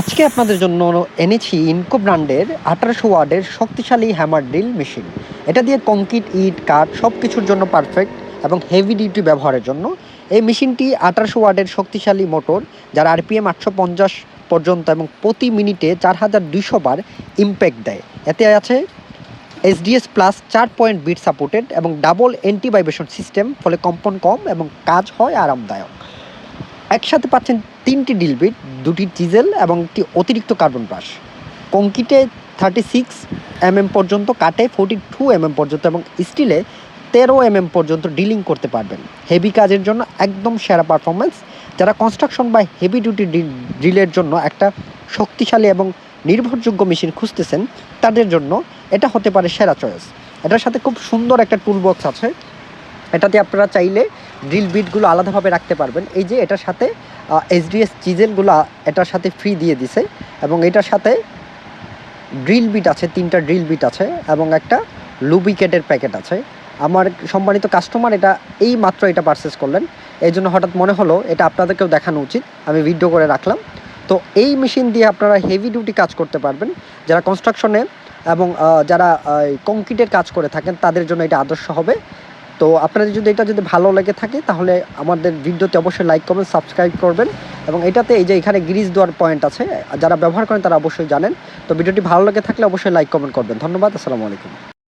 আজকে আপনাদের জন্য এনেছি ইনকো ব্র্যান্ডের আঠারোশো ওয়ার্ডের শক্তিশালী হ্যামার ড্রিল মেশিন। এটা দিয়ে কংক্রিট, ইট, কাঠ সব কিছুর জন্য পারফেক্ট এবং হেভি ডিউটি ব্যবহারের জন্য। এই মেশিনটি আঠারোশো ওয়ার্ডের শক্তিশালী মোটর, যার আরপিএম আটশো পঞ্চাশ পর্যন্ত এবং প্রতি মিনিটে চার হাজার দুইশো বার ইম্প্যাক্ট দেয়। এতে আছে এসডিএস প্লাস চার পয়েন্ট বিট সাপোর্টেড এবং ডাবল অ্যান্টি ভাইব্রেশন সিস্টেম ফলে কম্পন কম এবং কাজ হয় আরামদায়ক। একসাথে পাচ্ছেন তিনটি ডিল বিট দুটি ডিজেল এবং একটি অতিরিক্ত কার্বন ব্রাশ। কংক্রিটে থার্টি সিক্স এমএম পর্যন্ত, কাটে ফোর্টি টু এমএম পর্যন্ত এবং স্টিলে তেরো এমএম পর্যন্ত ডিলিং করতে পারবেন। হেভি কাজের জন্য একদম সেরা পারফরমেন্স যারা কনস্ট্রাকশন বা হেভি ডিউটি ড্রিলের জন্য একটা শক্তিশালী এবং নির্ভরযোগ্য মেশিন খুঁজতেছেন, তাদের জন্য এটা হতে পারে সেরা চয়েস এটার সাথে খুব সুন্দর একটা টুল বক্স আছে। এটাতে আপনারা চাইলে ড্রিল বিটগুলো আলাদাভাবে রাখতে পারবেন। এই যে এটার সাথে এসডিএস চিজেলগুলো এটার সাথে ফ্রি দিয়ে দিছে এবং এটার সাথে ড্রিল বিট আছে, তিনটা ড্রিল বিট আছে এবং একটা লুবিকেটের প্যাকেট আছে। আমার সম্মানিত কাস্টমার এটা এই মাত্র এটা পারচেস করলেন। এই জন্য হঠাৎ মনে হলো, এটা আপনাদেরকেও দেখানো উচিত। আমি ভিডিও করে রাখলাম। তো এই মেশিন দিয়ে আপনারা হেভি ডিউটি কাজ করতে পারবেন। যারা কনস্ট্রাকশনে এবং যারা কংক্রিটের কাজ করে থাকেন, তাদের জন্য এটা আদর্শ হবে। তো আপনাদের যদি এটা যদি ভালো লেগে থাকে, তাহলে আমাদের ভিডিওতে অবশ্যই লাইক করবেন সাবস্ক্রাইব করবেন এবং এটাতে এই যে এখানে গ্রিজ দেওয়ার পয়েন্ট আছে, যারা ব্যবহার করেন তারা অবশ্যই জানেন। তো ভিডিওটি ভালো লেগে থাকলে অবশ্যই লাইক কমেন্ট করবেন। ধন্যবাদ, আসসালামু আলাইকুম।